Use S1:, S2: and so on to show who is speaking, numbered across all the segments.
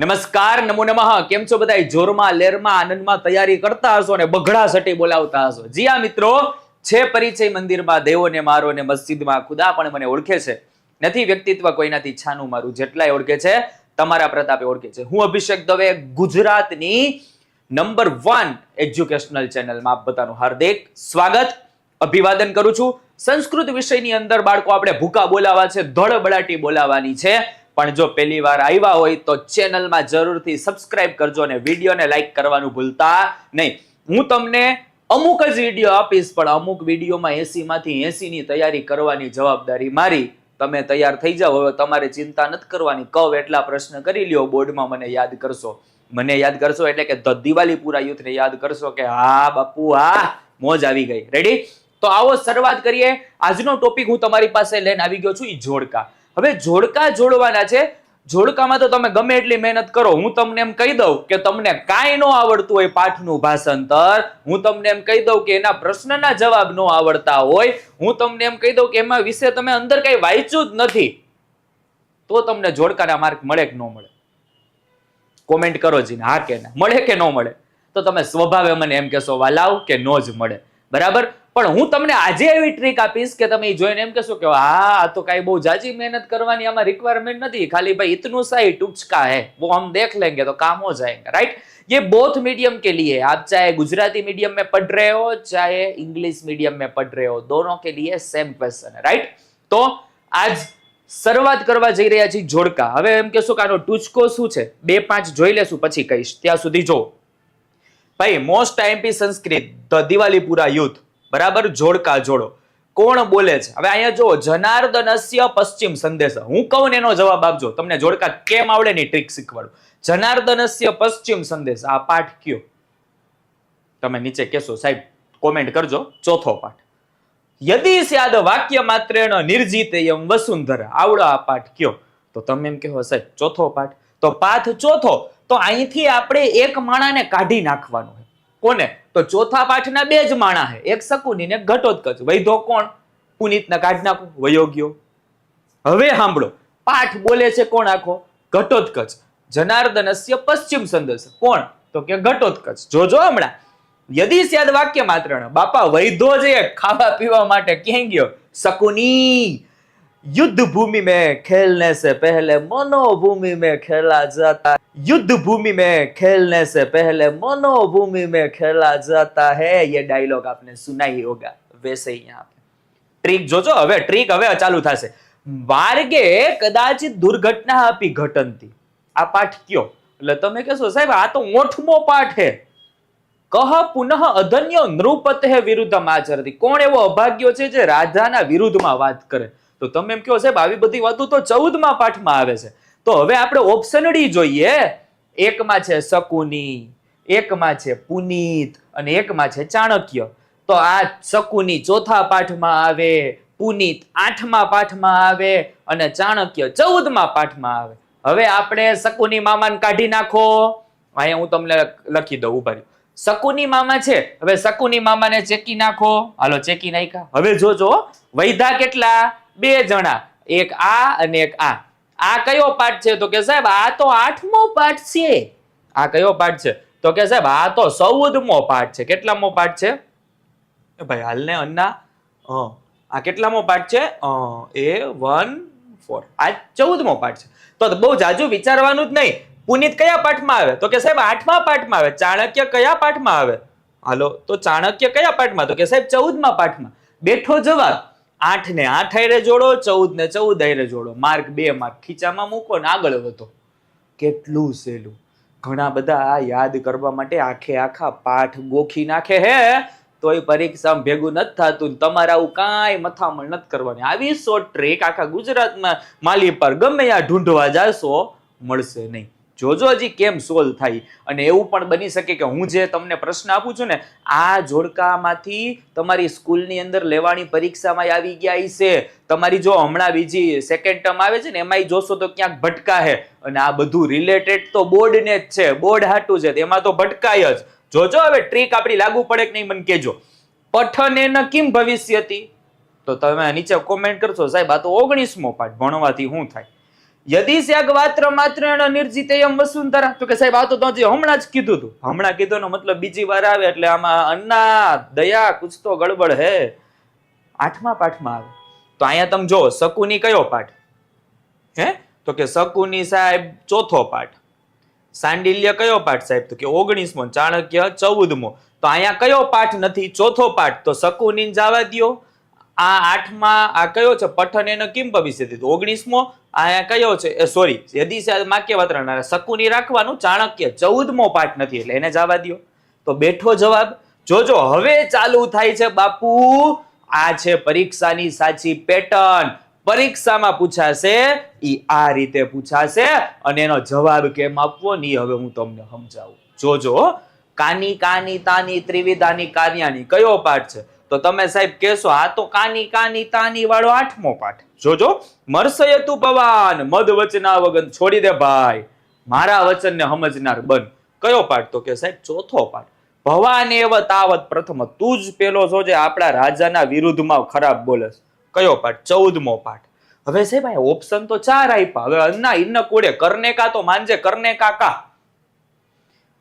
S1: નમસ્કાર, નમો નમઃ. કેમ છો બધા જોરમાં, લેરમાં, આનંદમાં તૈયારી કરતા હશો અને બઘડા સટી બોલાવતા હશો. જી આ મિત્રો. છે પરિચય મંદિરમાં દેવોને મારો ને મસ્જિદમાં ખુદા પણ મને ઓળખે છે. નથી વ્યક્તિત્વ કોઈનાથી છાનું મારું, જેટલાય ઓળખે છે, તમારા પ્રતાપે ઓળખે છે. હું અભિષેક દવે, ગુજરાતની નંબર વન એજ્યુકેશનલ ચેનલમાં આપ બધાનું હાર્દિક સ્વાગત. અભિવાદન કરું છું. સંસ્કૃત વિષયની અંદર બાળકો, આપણે ભૂકા બોલાવા છે, ધડબડાટી બોલાવાની છે. પણ જો પહેલી વાર આવ્યા હોય તો ચેનલમાં જરૂરથી સબસ્ક્રાઇબ કરજો અને વિડીયોને લાઈક કરવાનું ભૂલતા નહીં. હું તમને અમુક જ વીડિયો આપીશ, પણ અમુક વિડીયોમાં એસીમાંથી એસીની તૈયારી કરવાની જવાબદારી મારી. તમે તૈયાર થઈ જાઓ, હવે તમારે ચિંતા નથી કરવાની. કવ એટલા પ્રશ્ન કરી લ્યો, બોર્ડમાં મને યાદ કરશો. મને યાદ કરશો એટલે કે ધ દિવાલીપુરા યુથને યાદ કરશો કે હા, બાપુ, હા, મોજ આવી ગઈ. રેડી તો આવો શરૂઆત કરીએ. આજનો ટોપિક હું તમારી પાસે લઈને આવી ગયો છું એ જોડકા. હવે જોડકા જોડવાના છે. જોડકામાં તો તમે ગમે એટલી મહેનત કરો, હું તમને એમ કહી દઉં કે તમને કાંઈ ન આવડતું હોય પાઠનું ભાષાંતર, હું તમને એમ કહી દઉં કે એના પ્રશ્નના જવાબ ન આવડતા હોય, હું તમને એમ કહી દઉં કે એમાં વિશે તમે અંદર કઈ વાંચ્યું જ નથી, તો તમને જોડકાના માર્ક મળે કે ન મળે? કોમેન્ટ કરો જીને, હા કે ના, મળે કે ન મળે? તો તમે સ્વભાવે મને એમ કહેશો, વાલાવ, કે નો જ મળે. બરાબર? પણ હું તમને આજે એવી ટ્રીક આપીશ કે તમે જોઈને એમ કહેશો કે હા, આ તો કાંઈ બહુ જાજી મહેનત કરવાની આમાં રિક્વાયરમેન્ટ નથી. ખાલી ભાઈ ઇતનું સાહી ટૂચકા હે. વો હમ દેખ લેંગે તો કામ હો જાયેંગે રાઈટ ये બોથ મીડિયમ કે લીએ. આપ ચાહે ગુજરાતી મીડિયમ મેં पढ़ रहे हो चाहे इंग्लिश मीडियम में पढ़ रहे हो दोनों के लिए सेम क्वेश्चन है राइट तो आज શરૂઆત કરવા જઈ રહ્યા છીએ જોડકા. હવે એમ કહેશો કે આનો ટૂચકો શું છે? બે પાંચ જોઈ લેશું, પછી કહીશ. ત્યાં સુધી જો. ભાઈ most IMP Sanskrit, the Diwalipura youth. બરાબર? જોડકા જોડો. કોણ બોલે છે? હવે અહીંયા જો જનાર્દનસ્ય પશ્ચિમ સંદેશ. હું કહું એનો જવાબ આપજો. તમને જોડકા કેમ આવડે ની ટ્રીક શીખવાડું. જનાર્દનસ્ય પશ્ચિમ સંદેશ. આ પાઠ કયો? તમે નીચે કહેશો. સાહેબ કોમેન્ટ કરજો. ચોથો પાઠ. યદિ સ્યાદ વાક્ય માત્ર નિર્જીત એમ વસુંધર. આવડો આ પાઠ કયો? તો તમે એમ કહો સાહેબ, ચોથો પાઠ. તો પાઠ ચોથો. તો અહીંથી આપણે એક માણાને કાઢી નાખવાનું કોને? તો ચોથા પાઠના બે જ માણા છે. એક શકુની ને ઘટોત્કચ વૈધો કોણ? પુનિતને કાઢ નાખો, વયોગ્યો. હવે સાંભળો. પાઠ બોલે છે કોણ આખો? ઘટોત્કચ જનાર્દનસ્ય પશ્ચિમ સંદેશ કોણ? તો કે ઘટોત્કચ જોજો હમણાં. યદી સ્યાદ વાક્ય માત્ર બાપા, વૈધો જે ખાવા પીવા માટે ક્યાં ગયો? શકુની. युद्ध भूमि में खेलने से पहले मनोभूमि में खेला जाता युद्ध भूमि में खेलने से पहले मनोभूमि में खेला जाता है ये डायलॉग आपने सुना ही होगा वैसे ही यहाँ पे ટ્રીક જોજો હવે ટ્રીક હવે ચાલુ થશે માર્ગે કદાચિત દુર્ઘટના આપી ઘટનતી આ પાઠ કયો એટલે તમે કહેશો સાહેબ આ તો ઓઠમો પાઠ હે કહ પુનઃ અધન્ય નૃપતે વિરુદ્ધમ આચરતી કોણ એવો અભાગ્યો છે જે રાજાના વિરુદ્ધમાં વાત કરે તો તમે એમ કહો, સાહેબ, આવી બધી વાતો તો ચૌદમા પાઠમાં આવે છે. તો હવે આપણે ઓપ્શન ડી જોઈએ. એકમાં છે શકુની, એકમાં છે પુનીત અને એકમાં છે ચાણક્ય. તો આ શકુની ચોથા પાઠમાં આવે, પુનીત આઠમા પાઠમાં આવે અને ચાણક્ય ચૌદમા પાઠમાં આવે. હવે આપણે શકુની મામાને કાઢી નાખો. અહીંયા હું તમને લખી દઉં, ઊભા શકુની મામા છે, હવે શકુની મામાને ચેકી નાખો. હાલો, ચેકી નાખ્યા. હવે જોજો, વૈધા કેટલા? બે જણા, એક આ અને એક આ. આ કયો પાઠ છે? તો કે સાહેબ, આ તો આઠમો પાઠ છે. આ કયો પાઠ છે? તો કે સાહેબ, આ તો ચૌદમો પાઠ છે. કેટલામો પાઠ છે? ભાઈ, હાલને અન્ના. આ કેટલામો પાઠ છે? એ, વન, ફોર. આ ચૌદમો પાઠ છે. તો બહુ જાજુ વિચારવાનું જ નહીં. પુનિત કયા પાઠમાં આવે? તો કે સાહેબ, આઠમા પાઠમાં આવે. ચાણક્ય કયા પાઠમાં આવે? હાલો, તો ચાણક્ય કયા પાઠમાં? તો કે સાહેબ, ચૌદમા પાઠમાં. બેઠો જવાબ. આઠ ને આઠ હારે જોડો ચૌદ ને ચૌદ હારે જોડો. માર્ક બે માર્ક ખીચામાં મૂકો ને આગળ વધો. કેટલું સહેલું. ઘણા બધા યાદ કરવા માટે આખે આખા પાઠ ગોખી નાખે હે. તોય પરીક્ષામાં ભેગું નથી થતું તમારે આવું કાંઈ મથામણ નથી કરવાની. આવી શોર્ટ ટ્રેક આખા ગુજરાતમાં માલી પર ગમે ત્યાં ઢૂંઢવા જાશો, મળશે નહીં. જોજો હજી કેમ સોલ્વ થાય. અને એવું પણ બની શકે કે હું જે તમને પ્રશ્ન આપું છું ને, આ જોડકામાંથી તમારી સ્કૂલની અંદર લેવાની પરીક્ષામાં આવી ગયા છે. તમારી જો હમણાં બીજી સેકન્ડ ટર્મ આવે છે ને, એમાંય જોશો તો ક્યાંક ભટકા હે. અને આ બધું રિલેટેડ તો બોર્ડને જ છે. બોર્ડ હાટું છે. એમાં તો ભટકાય જ. જોજો હવે ટ્રીક આપણી લાગુ પડે કે નહીં મને કહેજો. પઠને ન કિમ હતી? તો તમે નીચે કોમેન્ટ કરશો. સાહેબ, આ તો ઓગણીસમો પાઠ ભણવાથી શું થાય? યદિ સ્યાગ વાત્ર માત્ર નિર્જિતેયમ વસુંધરા તો કે સાહેબ આ તો તમે હમણાં જ કીધું હતું હમણાં કીધું મતલબ બીજી વાર આવે એટલે આમાં અન્ના, દયા કુછ તો ગડબડ હે, આઠમા પાઠમાં આવે. તો અહીંયા તમે જો શકુની કયો પાઠ? હે? તો કે શકુની સાહેબ, ચોથો પાઠ. સાંડિલ્ય કયો પાઠ સાહેબ? તો કે ઓગણીસમો, ચાણક્ય, ચૌદમો. તો અહીંયા કયો પાઠ નથી? ચોથો પાઠ. તો શકુની જવા દ્યો. આ આઠમાં આ કયો છે? પઠન એનો કિમ ભવિષ્ય ઓગણીસમો? આ કયો છે? એ સોરી યદી માક્ય વાતરણ શકુની રાખવાનું ચાણક્ય, ચૌદમો પાઠ નથી, એટલે એને જવા દ્યો. તો બેઠો જવાબ, જોજો, હવે ચાલુ થાય છે બાપુ. આ છે પરીક્ષાની સાચી પેટર્ન. પરીક્ષામાં પૂછાશે, ઈ આ રીતે પૂછાશે, અને એનો જવાબ કેમ આપવો? ની હવે હું તમને સમજાવું. જોજો કાની કાની તાની ત્રિવિધાની કાર્યાની કયો પાઠ છે? તો તમે સાહેબ કહેશો આ તો કાની કાની તાની વાળો આઠમો પાઠ. જોજો મરસય તું પવાન મદ વચના વગન છોડી દે ભાઈ. મારા વચનને સમજનાર બન. કયો પાઠ તો કે સાહેબ, ચોથો પાઠ. ભવાન એવ તાવત પ્રથમ, તું જ પેલો છો જે આપણા રાજાના વિરુદ્ધમાં ખરાબ બોલે કયો પાઠ? ચૌદમો પાઠ. હવે સાહેબ ઓપ્શન તો ચાર આપ્યા. હવે અન્ના ઇન્ન કોડે કરને કા તો માનજે કરને કા કા?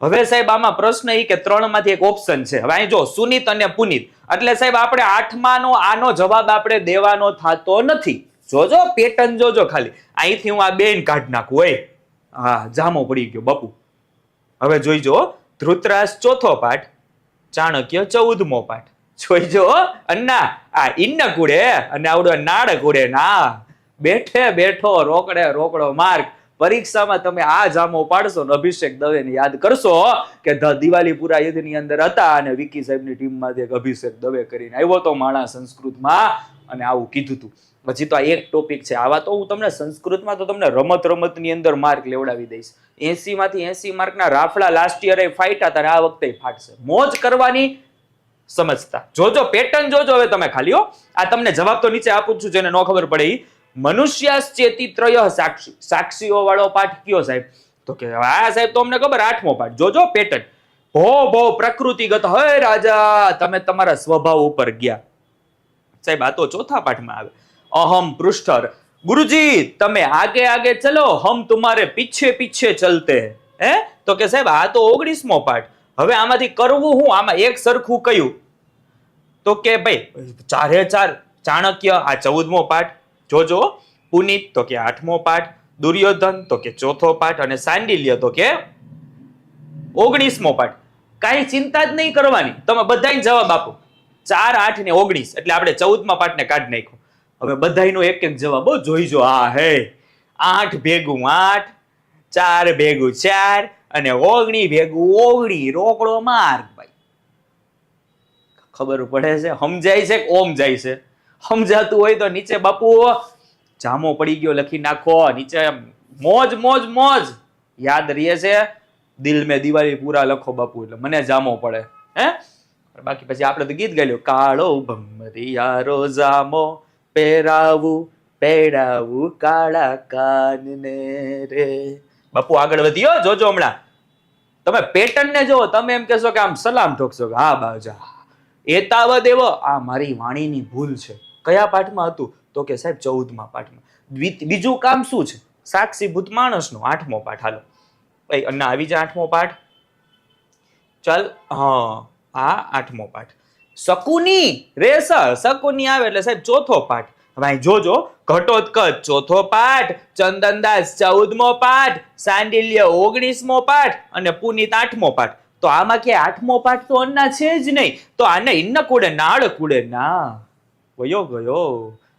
S1: હવે સાહેબ, આમાં પ્રશ્ન એ કે ત્રણમાંથી એક ઓપ્શન છે. હવે અહીં જો સુનિત અને પુનિત, એટલે સાહેબ, આપણે આઠમાનો, આનો જવાબ આપણે દેવાનો થતો નથી. જોજો પેટર્ન જોજો ખાલી. અહીંથી હું આ બેન કાઢ નાખું હોય હા, જામો પડી ગયો, બપુ. હવે જોઈજો ધૃતરાજ ચોથો પાઠ, ચાણક્ય ચૌદમો પાઠ. જોઈજો અન્ના, આ ઇન્ન કુડે અને આવડો નાડ કુડે ના. બેઠે બેઠો રોકડે રોકડો માર્ગ. પરીક્ષામાં તમે આ જામો પાડશો ને અભિષેક દવેને યાદ કરશો, કે ધ દિવાલીપુરા યુદ્ધની અંદર હતા અને વિકી સાહેબની ટીમમાંથી એક અભિષેક દવે કરીને આવ્યો તો માણા સંસ્કૃતમાં અને આવું કીધું હતું પછી તો આ એક ટોપિક છે. આવા તો હું તમને સંસ્કૃતમાં તો તમને રમત રમતની અંદર માર્ક લેવડાવી દઈશ. એસી માંથી એસી માર્કના રાફડા લાસ્ટ યરે હતા અને આ વખતે ફાટશે. મોજ કરવાની સમજતા. જોજો પેટર્ન જોજો હવે તમે ખાલી હો. આ તમને જવાબ તો નીચે આપું છું, જેને ન ખબર પડે મનુષ્યાશ્ચેતી ત્રય સાક્ષી સાક્ષીઓ વાળો પાઠ કયો સાહેબ? તો કે આ સાહેબ તો અમને ખબર આઠમો પાઠ. જોજો પેટર્ન. ભો ભો, પ્રકૃતિગત. હે રાજા, તમે તમારા સ્વભાવ ઉપર ગયા. સાહેબ, આ તો ચોથા પાઠમાં આવે. અહમ પૃષ્ઠર. ગુરુજી, તમે આગે આગે ચલો. હમ તુમારે પીછે પીછે ચલતે. હૈ. તો કે સાહેબ, આ તો ઓગણીસમો પાઠ. હવે આમાંથી કરવું હું? આમાં એક સરખું કયું? તો કે ભાઈ, ચારે ચાર ચાણક્ય, આ ચૌદમો પાઠ. જોજો પુનિત તો કે આઠમો પાઠ, દુર્યોધન તો કે ચોથો પાઠ અને સાંડિલ્ય તો કે ઓગણીસમો પાઠ. કાંઈ ચિંતા જ નહીં કરવાની. તમે બધાય જવાબ આપો. ચાર, આઠ ને ઓગણીસ. એટલે આપણે ચૌદમા પાઠને કાઢી નાખ્યો. હવે બધાયનો એક એક જવાબ. જોઈજો આ હે આઠ ભેગું આઠ, ચાર ભેગું ચાર અને ઓગણી ભેગું ઓગણી. રોકડો માર્ગ ભાઈ. ખબર પડે છે, સમજાય છે ઓમ જાય છે? સમજાતું હોય તો નીચે બાપુ, જામો પડી ગયો લખી નાખો. નીચે મોજ મોજ મોજ. યાદ રહે છે? દિલ મેં દિવાળી પૂરા લખો બાપુ, એટલે મને જામો પડે. હે? બાકી પછી આપણે તો ગીત ગાયું કાળો ભમરિયારો જામો પહેરાવું પહેરાવું કાળા કાનને રે. બાપુ, આગળ વધ્યો? જોજો હમણાં. તમે પેટર્ન ને જો તમે એમ કહેશો કે આમ સલામ ઠોકશો હા બાજા. એતાવત એવો આ મારી વાણીની ભૂલ છે. કયા પાઠમાં હતું? તો કે સાહેબ, ચૌદમાં પાઠમાં. બીજું કામ શું છે? સાક્ષીભૂત માણસનો આઠમો પાઠ. હાલો. ભાઈ અને આવી જાય આઠમો પાઠ. ચાલ, હા, આ આઠમો પાઠ. શકુની રેસ શકુની આવે એટલે સાહેબ, ચોથો પાઠ. હવે જોજો. ઘટોત્કચ, ચોથો પાઠ. ચંદનદાસ ચૌદમો પાઠ. સાંડિલ્ય, ઓગણીસમો પાઠ. અને પુનિત આઠમો પાઠ. તો આમાં કે આઠમો પાઠ તો અન્ના છે જ નહીં. તો આને ઇન્ન કુડે નાળ કુડે ના. વયો ગયો.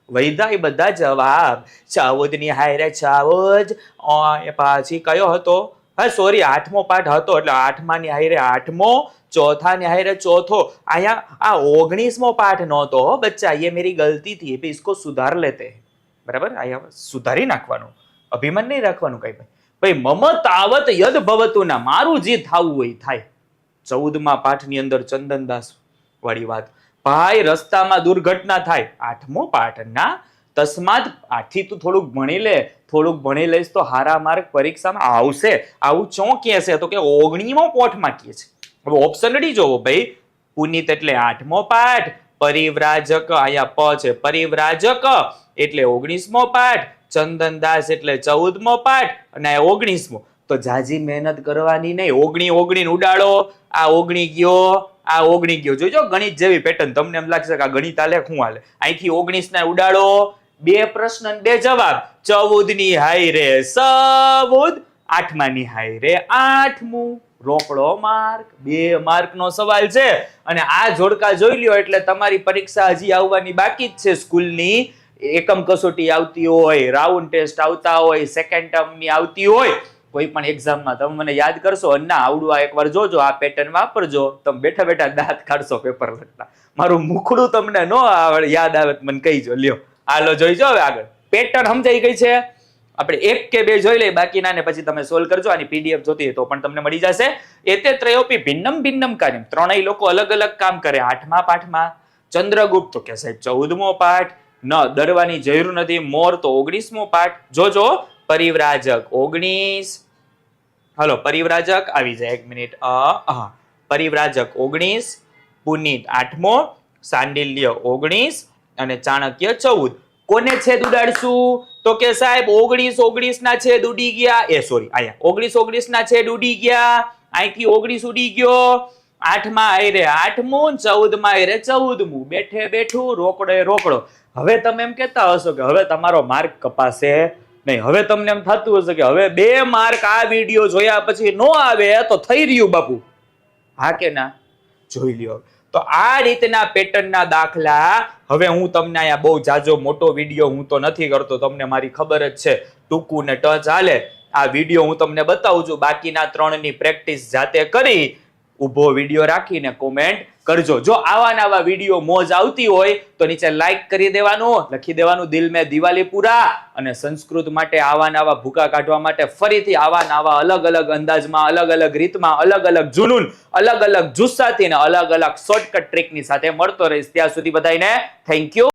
S1: વૈધા એ બધા જવાબ ચાવોદની હાયરે ચાવોજ એ પાછી કયો હતો? હા સોરી આઠમો પાઠ હતો, એટલે આઠમા નિહાયરે આઠમો ચોથા નિહાયરે ચોથો. અહીંયા આ ઓગણીસમો પાઠ નહોતો બચ્ચા એ મેરી ગલતી થી ભાઈ ઇસકો સુધાર લેતે. બરાબર? અહીંયા સુધારી નાખવાનું. અભિમાન નહીં રાખવાનું કઈ ભાઈ મમ તાવત યદ ભવતું ના, મારું જે થાવું હોય થાય. ચૌદમા પાઠની અંદર ચંદનદાસ વાળી વાત. ભાઈ, રસ્તામાં દુર્ઘટના થાય. આઠમો પાઠ ના તસ્માત આથી તું થોડુંક ભણી લે, થોડુંક ભણી લઈશ તો હારા માર્ક પરીક્ષામાં આવશે. આવું ચો કે છે તો કે ઓગણીમો પોઠમાં કહે છે હવે ઓપ્શન રેડી જોવો ભાઈ. પુનિત એટલે આઠમો પાઠ, પરિવ્રાજક અહીંયા પ છે. પરિવ્રાજક એટલે ઓગણીસમો પાઠ, ચંદનદાસ એટલે ચૌદમો પાઠ અને ઓગણીસમો. તો જાજી મહેનત કરવાની નહીં. ઓગણી ઓગણી ઉડાડો. આ ઓગણી ગયો. આ ઓગણી ગયો. જોજો ગણિત જેવી પેટર્ન તમને એમ લાગશે કે આ ગણિત આલે શું હાલે અહીંથી ઓગણીસ ના ઉડાડો. બે પ્રશ્ન બે જવાબ. ચૌદની હાઈ રે, સૌદ. આઠમા ની હાઈ રે, આઠમું. રોકડો માર્ક. બે માર્ક નો સવાલ છે. અને આ જોડકા જોઈ લ્યો એટલે તમારી પરીક્ષા હજી આવવાની બાકી જ છે સ્કૂલની. એકમ કસોટી આવતી હોય, રાઉન્ડ ટેસ્ટ આવતા હોય સેકન્ડ ટર્મની આવતી હોય. કોઈ પણ એક્ઝામમાં તમે મને યાદ કરશો ના આવડું આ એકવાર જોજો, આ પેટર્ન વાપરજો, તમે બેઠા બેઠા દાંત કાઢશો પેપર લખતા. મારું મુખડું તમને ન આવડે, યાદ આવે મને કહીજો, લ્યો. હાલો, જોઈજો હવે આગળ. પેટર્ન સમજાઈ ગઈ છે? આપણે એક કે બે જોઈ લઈએ, બાકીના ને પછી તમે સોલ્વ કરજો, આની પીડીએફ જોતી તો પણ તમને મળી જશે. એતે ત્રયોપી ભિન્નમ ભિન્નમ કાર્યમ. ત્રણેય લોકો અલગ અલગ કામ કરે, આઠમા પાઠમાં. ચંદ્રગુપ્ત તો કે સાહેબ, ચૌદમો પાઠ. ન ડરવાની જરૂર નથી, મોર તો ઓગણીસમો પાઠ. જોજો પરિવ્રાજક. ઓગણીસ. હલો, પરિવ્રાજક આવી જાય એક મિનિટ. પરિવ્રાજક ઓગણીસ, પુનિત આઠમો, સાંડિલ્ય ઓગણીસ અને ચાણક્ય ચૌદ. કોને છેદ ઉડાડશું? તો કે સાહેબ, ઓગણીસ ઓગણીસ ના છેદ ઉડી ગયા. એ સોરી આયા ઓગણીસ ઓગણીસ ના છેદ ઉડી ગયા. અહીંથી ઓગણીસ ઉડી ગયો. આઠમાં આયરે આઠમું, ચૌદમાં આયરે ચૌદમું. બેઠે બેઠું રોકડે રોકડો. હવે તમે એમ કહેતા હશો કે હવે તમારો માર્ક કપાશે. નહીં, હવે તમને એમ થતું હશે કે હવે બે માર્ક આ વીડિયો જોયા પછી નો આવે, તો થઈ રહ્યું બાપુ. હા કે ના? જોઈ લ્યો. તો આ રીતના પેટર્નના દાખલા, હવે હું તમને અહીંયા બહુ જાજો મોટો વીડિયો હું તો નથી કરતો, તમને મારી ખબર જ છે. ટૂંકું ને ટચ હાલે. આ વીડિયો હું તમને બતાવું છું. બાકીના ત્રણની પ્રેક્ટિસ જાતે કરી ઊભો વીડિયો રાખીને કોમેન્ટ કરજો. જો આવા નવા વીડિયો મોજ આવતી હોય, તો નીચે લાઈક કરી દેવાનું, લખી દેવાનું દિલ મેં દિવાળી પૂરા. અને સંસ્કૃત માટે આવા નવા ભૂકા કાઢવા માટે ફરીથી આવા નવા અલગ અલગ અંદાજમાં, અલગ અલગ રીતમાં, અલગ અલગ જુનૂન, અલગ અલગ જુસ્સાથી અને અલગ અલગ શોર્ટકટ ટ્રીકની સાથે મળતો રહીશ. ત્યાં સુધી બધાને થેન્ક યુ